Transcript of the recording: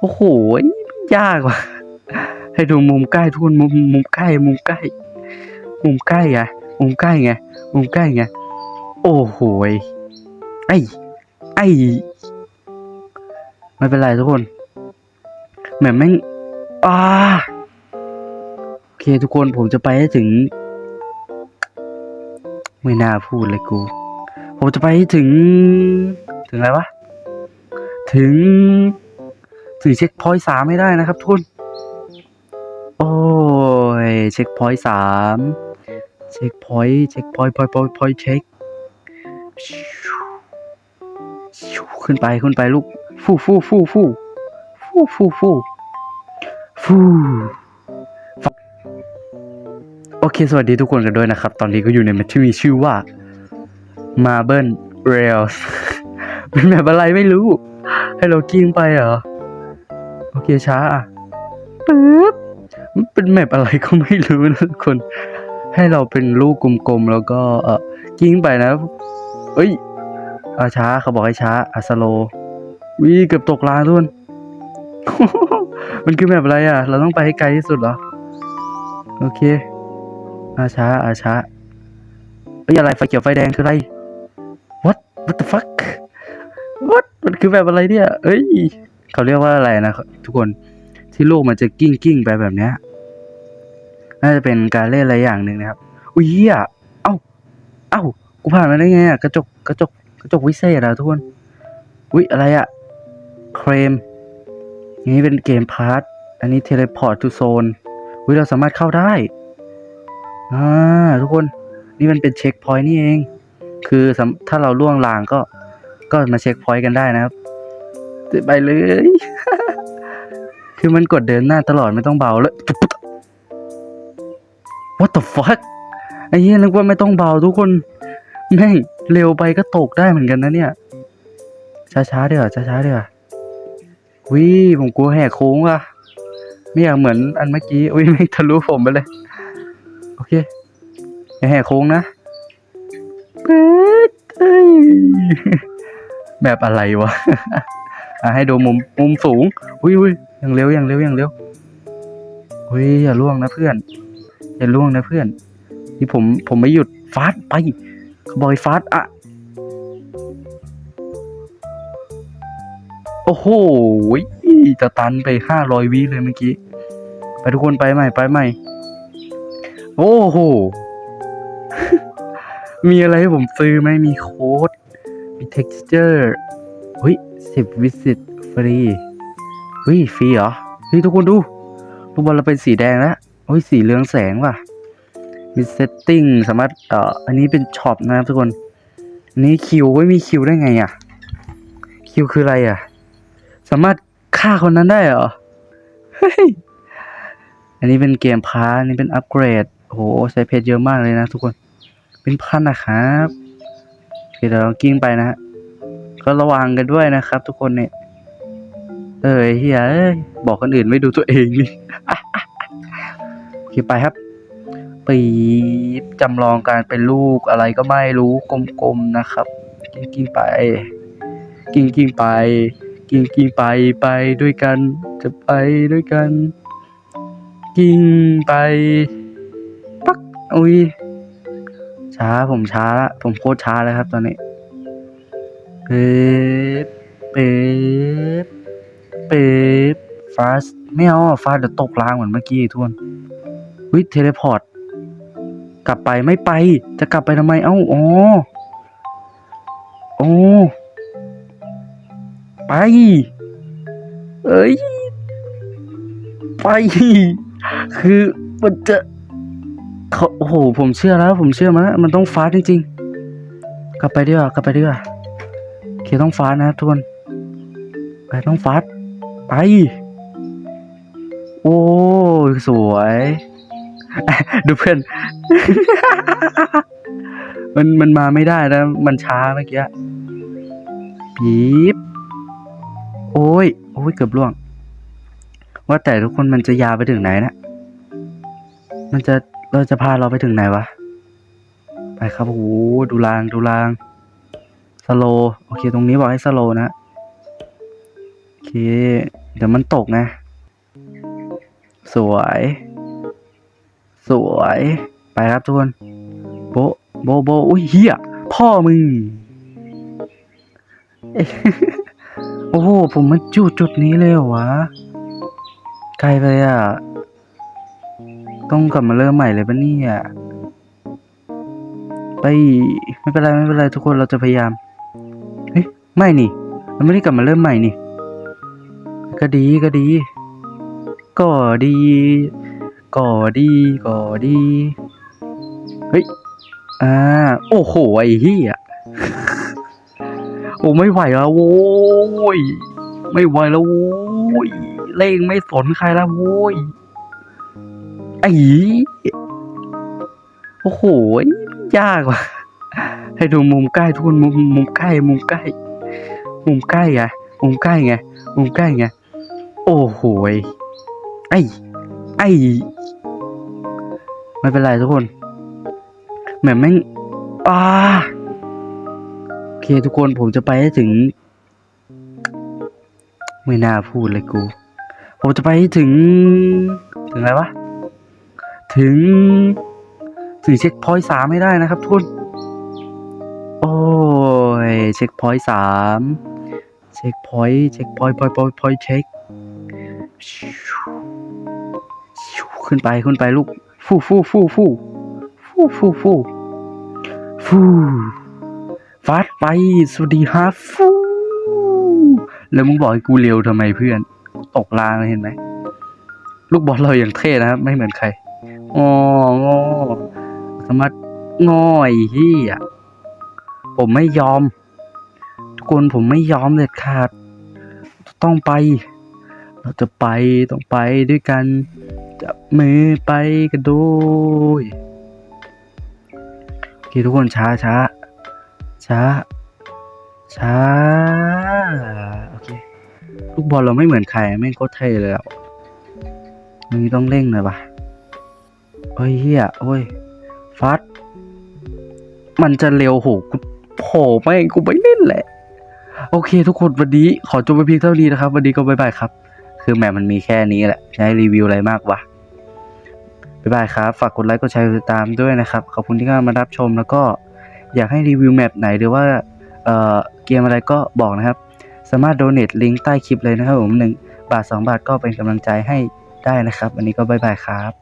โอ้โหยากว่ะ ให้ดูมุมใกล้ทุกคนมุมมุมใกล้มุมใกล้ มุมใกล้ไงมุมใกล้ไงมุมใกล้ไงโอ้โหไอ้ไอ้ไม่เป็นไรทุกคนแหม่แม่งอ่าโอเคทุกคนผมจะไปให้ถึง ไม่น่าพูดเลยกู ผมจะไปให้ถึง ถึงอะไรวะ ถึง ถึงเช็คพอยต์สามให้ได้นะครับทุกคน โอ้ยเช็คพอยต์สามเช็คพอยต์เช็คพอยต์พอยต์พอยต์พอยต์เช็คขึ้นไปขึ้นไปลูกฟูฟูฟูฟูฟูฟูฟูฟูโอเค สวัสดีทุกคนกันด้วยนะครับ ตอนนี้ก็อยู่ในแมทที่มีชื่อว่า Marble Rails เป็นแบบอะไรไม่รู้ให้เรากิ้งไปเหรอ โอเคช้าอะปึ๊บมันเป็นแมปอะไรก็ไม่รู้นะทุกคน ให้เราเป็นลูกกลมๆแล้วก็เออกิ้งไปนะเอ้ยอาช้าเขาบอกให้ช้าอาสโลวิเกือบตกลางทุกคนมันคือแมปอะไรอะ เราต้องไปให้ไกลที่สุดเหรอ โอเค อาช้าอาช้าเอ้ยอะไรไฟเขียวไฟแดงคืออะไร what what the fuck what มันคือแบบอะไรเนี่ย เอ้ย เขาเรียกว่าอะไรนะทุกคนที่โลกมันจะกิ้งกิ้งไปแบบเนี้ยน่าจะเป็นการเล่นอะไรอย่างหนึ่งนะครับ อุ้ยเหี้ยเอ้า เอ้า กูผ่านมาได้ไงอะกระจก กระจก กระจกวิเศษอะทุกคน อุ้ยอะไรอะเครม นี่เป็นเกมพาร์ท อันนี้เทเลพอร์ตทูโซนอุ้ยเราสามารถเข้าได้ อ่าทุกคน นี่มันเป็นเช็คพอยต์นี่เอง คือถ้าเราล่วงลางก็ ก็มาเช็คพอยต์กันได้นะครับ ไปเลย คือมันกดเดินหน้าตลอดไม่ต้องเบาแล้ว What the fuck ไอ้เหี้ยนึกว่าไม่ต้องเบาทุกคน แม่งเร็วไปก็ตกได้เหมือนกันนะเนี่ย ช้าๆเดี๋ยวาช้าๆเดี๋ยววิผมกลัวแหกโค้งว่ะไม่อยากเหมือนอันเมื่อกี้อุ้ยไม่ทะลุผมไปเลย โอเคอย่าแหกโค้งนะปึ๊ดแบบอะไรวะ อะให้ดูมุมมุมสูง อุ้ยอุ้ยอย่างเร็วอย่างเร็วอย่างเร็วอุ้ยอย่าล่วงนะเพื่อน อย่าล่วงนะเพื่อนที่ผมผมไม่หยุดฟาดไปเขาบอยฟาดอะโอ้โหจะตันไปห้าร้อยวิเลยเมื่อกี้ ไปทุกคนไปใหม่ไปใหม่ โอ้โห มีอะไรให้ผมซื้อไหมมีโค้ด มี texture เฮ้ย สิบวิสิตฟรีเฮ้ยฟรีเหรอเฮ้ยทุกคนดูลูกบอลเราเป็นสีแดงแล้วเฮ้ยสีเหลืองแสงว่ะมีเซตติ้งสามารถเอ่ออันนี้เป็นช็อปนะครับทุกคนอันนี้คิวไว้ยมีคิวได้ไงอะ คิวคืออะไรอะ สามารถฆ่าคนนั้นได้เหรอเฮ้ยอันนี้เป็นเกมพาร์ทอันนี้เป็นอัปเกรดโอ้โหใช้เพชรเยอะมากเลยนะทุกคน เป็นพันนะครับเคเดี๋ยวเรากิ้งไปนะฮะ ก็ระวังกันด้วยนะครับ ทุกคนเนี่ย เอ้ยเฮียบอกคนอื่นไม่ดูตัวเองนี่โอเคไปครับ ปีบจำลองการเป็นลูกอะไรก็ไม่รู้กลมๆนะครับ กิ้งกิ้งไป กิ้งกิ้งไป กิ้งกิ้งไปไปด้วยกัน จะไปด้วยกัน กิ้งไป ปักอุ้ยช้าผมช้าละผมโคตรช้าเลยครับตอนนี้ ป๊บเป๊บเป๊บฟาสไม่เอาฟาสเดี๋ยวตกรางเหมือนเมื่อกี้ทุกคนวิเทเลพอร์ตกลับไปไม่ไป จะกลับไปทำไมเอ้าอ๋อโอ้ไป เอ้ย ไป คือมันจะเขาโอ้โห ผมเชื่อแล้ว ผมเชื่อมาแล้ว มันต้องฟาสต์จริงๆ กลับไปดีกว่า กลับไปดีกว่า เคต้องฟาสนะทุกคนไปต้องฟาสไป โอ้ยสวย ดูเพื่อน มันมันมาไม่ได้นะ มันช้าเมื่อกี้ปี๊บโอ้ย โอ้ย เกือบล่วง ว่าแต่ทุกคนมันจะยาวไปถึงไหนนะ มันจะเราจะพาเราไปถึงไหนวะ ไปครับโอ้ดูรางดูราง สโลโอเค ตรงนี้บอกให้สโลนะ โอเค เดี๋ยวมันตกนะ สวย สวย ไปครับทุกคน โบ โบ โบ อุ้ยเฮียพ่อมึง โอ้โห ผมมาจุดจุดนี้เลยเหรอวะ ไกลไปอะ ต้องกลับมาเริ่มใหม่เลยปะเนี่ยไปไม่เป็นไร ไม่เป็นไร ทุกคนเราจะพยายาม ไม่นี่มันไม่ได้กลับมาเริ่มใหม่นี่ ก็ดีก็ดี ก็ดี ก็ดีก็ดี เฮ้ย อ่า โอ้โห ไอ้เหี้ยโอ้ไม่ไหวแล้วโว้ย ไม่ไหวแล้วโว้ย เล่งไม่สนใครแล้วโว้ย ไอ้โอ้โห ยากว่ะ ให้ดูมุมใกล้ทุกคนมุมมุมใกล้มุมใกล้ มุมใกล้ไงมุมใกล้ไงมุมใกล้ไงโอ้โหไอ้ไอ้ไม่เป็นไรทุกคนแหม่แม่งอ่าโอเคทุกคนผมจะไปให้ถึง ไม่น่าพูดเลยกู ผมจะไปให้ถึง ถึงอะไรวะ ถึง ถึงเช็คพอยต์สามให้ได้นะครับทุกคน โอ้ย เช็คพอยต์สาม เช็คพอยต์เช็คพอยต์พอยต์พอยต์พอยต์เช็คขึ้นไปขึ้นไปลูกฟู่ฟู่ฟู่ฟู่ฟู่ฟู่ฟู่ฟู่ฟาดไปสวัสดีฮะฟู่แล้วมึงบอกให้กูเร็วทำไมเพื่อน ตกรางเลยเห็นไหมลูกบอลเราอย่างเท่นะครับ ไม่เหมือนใครอ๋องอสามารถง่อยเฮียผมไม่ยอม กคนผมไม่ยอมเด็ดขาด ต้องไป เราจะไปต้องไปด้วยกันจับมือไปกันด้วยโอเคทุกคนช้าช้าช้า ช้า โอเค ลูกบอลเราไม่เหมือนใครแม่งโคตรเท่เลยอะมึงต้องเร่งหน่อยปะเฮ้ยเฮียโอ้ยฟัด มันจะเร็วโหกูโผล่ไม่กูไม่เล่นแหละ โอเค ทุกคนวันนี้ขอจบไปเพียงเท่านี้นะครับ วันนี้ก็บ๊ายบายครับ คือแมมันมีแค่นี้แหละให้รีวิวอะไรมากวะบ๊ายบายครับ ฝากกดไลค์กดแชร์ติดตามด้วยนะครับ ขอบคุณที่เข้ามารับชมแล้วก็อยากให้รีวิวแมปไหนหรือว่าเอ่อเกมอะไรก็บอกนะครับ สามารถโดเน a ลิงก์ใต้คลิปเลยนะครับผมหนึ่งบาทสองบาทก็เป็นกำลังใจให้ได้นะครับ วันนี้ก็บ๊ายบายครับ